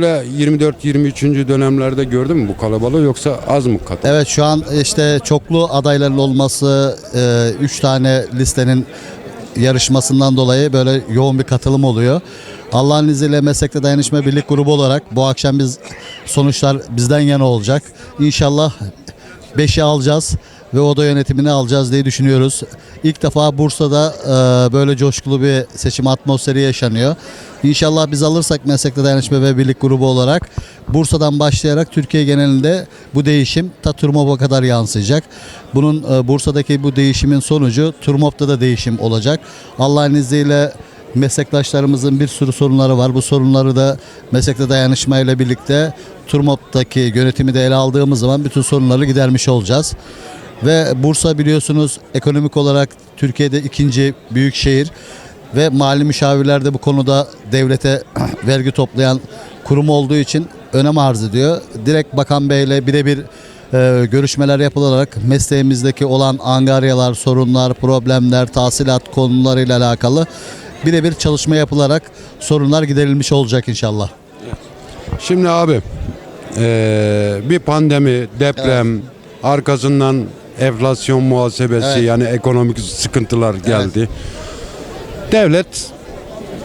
Böyle 24-23. dönemlerde gördün mü bu kalabalığı yoksa az mı katıldı? Evet şu an işte çoklu adayların olması, 3 tane listenin yarışmasından dolayı böyle yoğun bir katılım oluyor. Allah'ın izniyle Meslekte Dayanışma Birlik Grubu olarak bu akşam biz sonuçlar bizden yana olacak. İnşallah 5'i alacağız ve oda yönetimini alacağız diye düşünüyoruz. İlk defa Bursa'da e, böyle coşkulu bir seçim atmosferi yaşanıyor. İnşallah biz alırsak Meslekte Dayanışma ve Birlik Grubu olarak Bursa'dan başlayarak Türkiye genelinde bu değişim ta Turmop'a kadar yansıyacak. Bunun e, Bursa'daki bu değişimin sonucu Turmop'ta da değişim olacak. Allah'ın izniyle meslektaşlarımızın bir sürü sorunları var. Bu sorunları da meslekte dayanışma ile birlikte Turmop'taki yönetimi de ele aldığımız zaman bütün sorunları gidermiş olacağız. Ve Bursa biliyorsunuz ekonomik olarak Türkiye'de ikinci büyük şehir ve mali müşavirler de bu konuda devlete vergi toplayan kurum olduğu için önem arz ediyor. Direkt Bakan Bey'le birebir e, görüşmeler yapılarak mesleğimizdeki olan angaryalar, sorunlar, problemler, tahsilat konularıyla alakalı birebir çalışma yapılarak sorunlar giderilmiş olacak inşallah. Şimdi abi eee, bir pandemi, deprem, arkasından enflasyon muhasebesi Evet. yani ekonomik sıkıntılar geldi. Devlet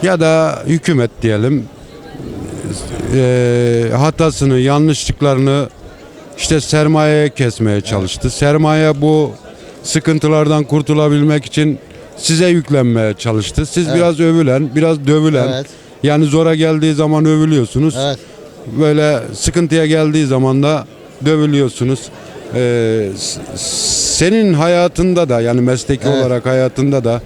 ya da hükümet diyelim eee, hatasını, yanlışlıklarını işte sermayeye kesmeye çalıştı. Sermaye bu sıkıntılardan kurtulabilmek için size yüklenmeye çalıştı. Siz Evet. biraz övülen, biraz dövülen. Evet. Yani zora geldiği zaman övülüyorsunuz. Evet. Böyle sıkıntıya geldiği zaman da dövülüyorsunuz. Ee, senin hayatında da yani mesleki Evet. olarak hayatında da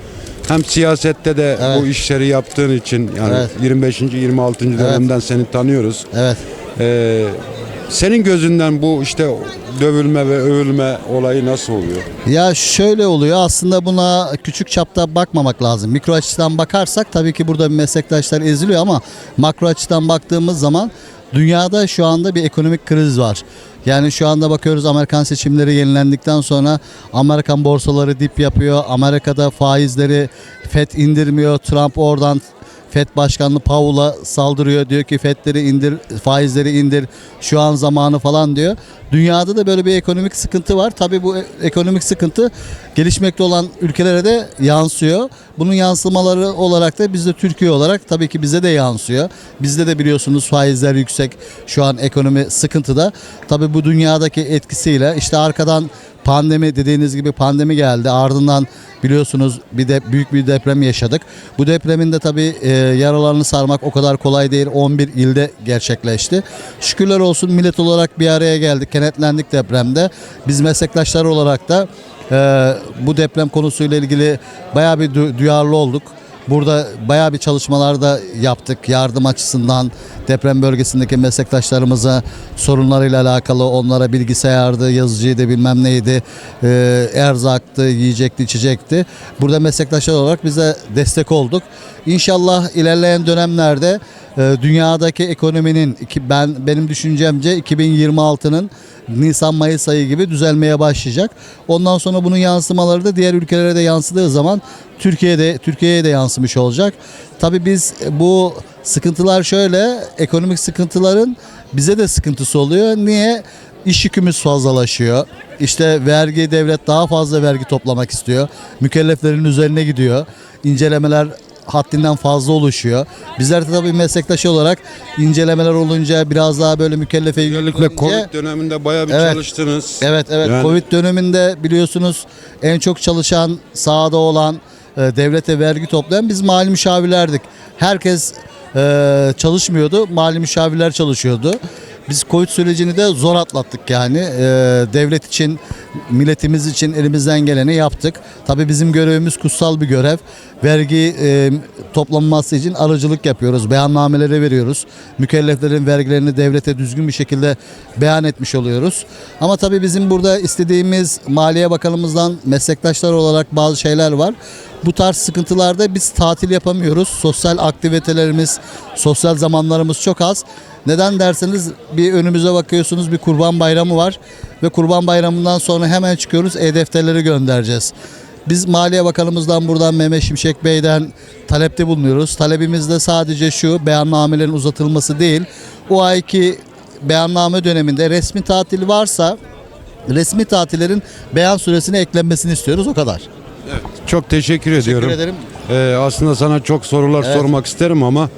hem siyasette de Evet. bu işleri yaptığın için yani Evet. 25. 26. dönemden seni tanıyoruz. Evet. Ee, senin gözünden bu işte dövülme ve övülme olayı nasıl oluyor? Ya şöyle oluyor aslında buna küçük çapta bakmamak lazım. Mikro açıdan bakarsak tabii ki burada meslektaşlar eziliyor ama makro açıdan baktığımız zaman dünyada şu anda bir ekonomik kriz var. Yani şu anda bakıyoruz Amerikan seçimleri yenilendikten sonra Amerikan borsaları dip yapıyor. Amerika'da faizleri FED indirmiyor. Trump oradan FED Başkanı Powell'a saldırıyor. Diyor ki FED'leri indir, faizleri indir. Şu an zamanı falan diyor. Dünyada da böyle bir ekonomik sıkıntı var. Tabii bu e- ekonomik sıkıntı gelişmekte olan ülkelere de yansıyor. Bunun yansımaları olarak da biz de Türkiye olarak tabii ki bize de yansıyor. Bizde de biliyorsunuz faizler yüksek. Şu an ekonomi sıkıntıda. Tabii bu dünyadaki etkisiyle işte arkadan pandemi dediğiniz gibi pandemi geldi. Ardından biliyorsunuz bir de büyük bir deprem yaşadık. Bu depremin de tabii e, yaralarını sarmak o kadar kolay değil. 11 ilde gerçekleşti. Şükürler olsun millet olarak bir araya geldik. Kenetlendik depremde. Biz meslektaşlar olarak da e, bu deprem konusuyla ilgili bayağı bir du- duyarlı olduk. Burada bayağı bir çalışmalar da yaptık yardım açısından deprem bölgesindeki meslektaşlarımıza sorunlarıyla alakalı onlara bilgisayardı, yazıcıydı bilmem neydi, e, erzaktı, yiyecekti, içecekti. Burada meslektaşlar olarak bize destek olduk. İnşallah ilerleyen dönemlerde dünyadaki ekonominin ben benim düşüncemce 2026'nın Nisan Mayıs ayı gibi düzelmeye başlayacak. Ondan sonra bunun yansımaları da diğer ülkelere de yansıdığı zaman Türkiye'de Türkiye'ye de yansımış olacak. Tabii biz bu sıkıntılar şöyle ekonomik sıkıntıların bize de sıkıntısı oluyor. Niye? İş yükümüz fazlalaşıyor. İşte vergi devlet daha fazla vergi toplamak istiyor. Mükelleflerin üzerine gidiyor. İncelemeler haddinden fazla oluşuyor. Bizler de tabii meslektaşı olarak incelemeler olunca biraz daha böyle mükellefe Özellikle Covid döneminde bayağı bir Evet. çalıştınız. Evet evet Yani- Covid döneminde biliyorsunuz en çok çalışan sahada olan e, devlete vergi toplayan biz mali müşavirlerdik. Herkes e, çalışmıyordu. Mali müşavirler çalışıyordu. Biz Covid sürecini de zor atlattık yani. E, devlet için, milletimiz için elimizden geleni yaptık. Tabii bizim görevimiz kutsal bir görev. Vergi e, toplanması için aracılık yapıyoruz. Beyannameleri veriyoruz. Mükelleflerin vergilerini devlete düzgün bir şekilde beyan etmiş oluyoruz. Ama tabii bizim burada istediğimiz Maliye Bakanımızdan meslektaşlar olarak bazı şeyler var. Bu tarz sıkıntılarda biz tatil yapamıyoruz. Sosyal aktivitelerimiz, sosyal zamanlarımız çok az. Neden derseniz bir önümüze bakıyorsunuz bir kurban bayramı var ve kurban bayramından sonra hemen çıkıyoruz e-defterleri göndereceğiz. Biz Maliye Bakanımızdan buradan Mehmet Şimşek Bey'den talepte bulunuyoruz. Talebimiz de sadece şu beyannamelerin uzatılması değil. O ayki beyanname döneminde resmi tatil varsa resmi tatillerin beyan süresine eklenmesini istiyoruz o kadar. Çok teşekkür, ediyorum. Teşekkür ederim. Ee, aslında sana çok sorular Evet. sormak isterim ama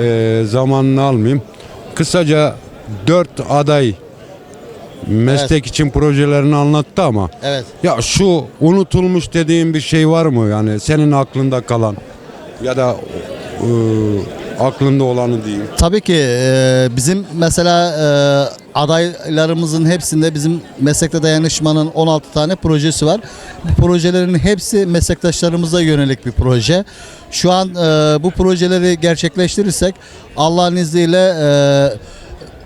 e, zamanını almayayım. Kısaca dört aday meslek için projelerini anlattı ama Evet. ya şu unutulmuş dediğin bir şey var mı yani senin aklında kalan ya da e, aklında olanı diyeyim. Tabii ki e, bizim mesela e, adaylarımızın hepsinde bizim meslekte dayanışmanın 16 tane projesi var. Bu projelerin hepsi meslektaşlarımıza yönelik bir proje. Şu an e, bu projeleri gerçekleştirirsek Allah'ın izniyle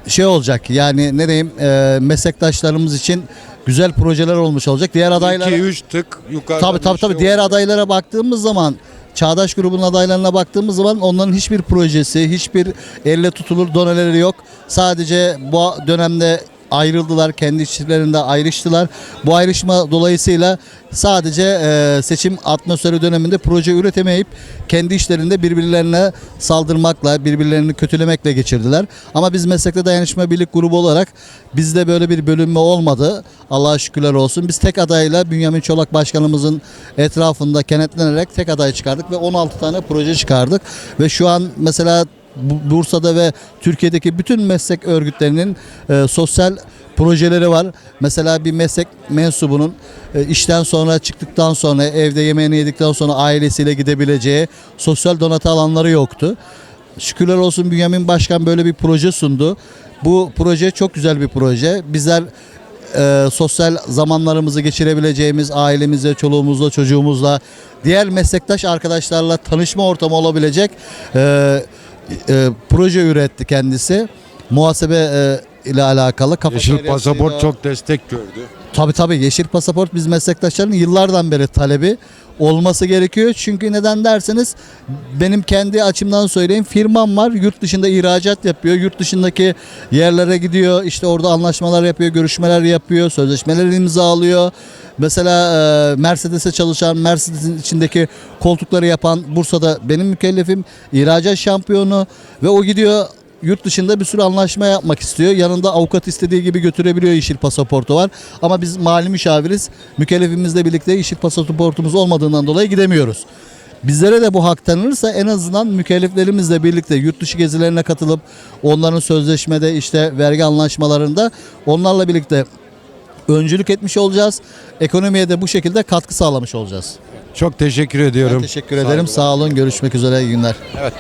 e, şey olacak yani ne diyeyim e, meslektaşlarımız için güzel projeler olmuş olacak. Diğer adaylar 2 3 tık yukarıda. Tabii bir tabii şey tabii. Diğer olacak. adaylara baktığımız zaman Çağdaş grubun adaylarına baktığımız zaman onların hiçbir projesi, hiçbir elle tutulur doneleri yok. Sadece bu dönemde ayrıldılar, kendi içlerinde ayrıştılar. Bu ayrışma dolayısıyla sadece e, seçim atmosferi döneminde proje üretemeyip kendi işlerinde birbirlerine saldırmakla, birbirlerini kötülemekle geçirdiler. Ama biz meslekte dayanışma birlik grubu olarak bizde böyle bir bölünme olmadı. Allah'a şükürler olsun. Biz tek adayla Bünyamin Çolak Başkanımızın etrafında kenetlenerek tek aday çıkardık ve 16 tane proje çıkardık. Ve şu an mesela Bursa'da ve Türkiye'deki bütün meslek örgütlerinin e, sosyal projeleri var. Mesela bir meslek mensubunun e, işten sonra çıktıktan sonra evde yemeğini yedikten sonra ailesiyle gidebileceği sosyal donatı alanları yoktu. Şükürler olsun Bünyamin Başkan böyle bir proje sundu. Bu proje çok güzel bir proje. Bizler e, sosyal zamanlarımızı geçirebileceğimiz ailemizle, çoluğumuzla, çocuğumuzla, diğer meslektaş arkadaşlarla tanışma ortamı olabilecek e, e, proje üretti kendisi. Muhasebe e, ile alakalı. kafa Yeşil pasaport o. çok destek gördü. Tabii tabii yeşil pasaport biz meslektaşların yıllardan beri talebi olması gerekiyor. Çünkü neden derseniz benim kendi açımdan söyleyeyim firmam var yurt dışında ihracat yapıyor. Yurt dışındaki yerlere gidiyor işte orada anlaşmalar yapıyor, görüşmeler yapıyor, sözleşmeler imzalıyor. Mesela e, Mercedes'e çalışan, Mercedes'in içindeki koltukları yapan Bursa'da benim mükellefim ihracat şampiyonu ve o gidiyor yurt dışında bir sürü anlaşma yapmak istiyor. Yanında avukat istediği gibi götürebiliyor yeşil pasaportu var. Ama biz mali müşaviriz. Mükellefimizle birlikte yeşil pasaportumuz olmadığından dolayı gidemiyoruz. Bizlere de bu hak tanınırsa en azından mükelleflerimizle birlikte yurt dışı gezilerine katılıp onların sözleşmede işte vergi anlaşmalarında onlarla birlikte öncülük etmiş olacağız. Ekonomiye de bu şekilde katkı sağlamış olacağız. Çok teşekkür ediyorum. Ben teşekkür ederim. Sağ olun. Görüşmek üzere. İyi günler. Evet.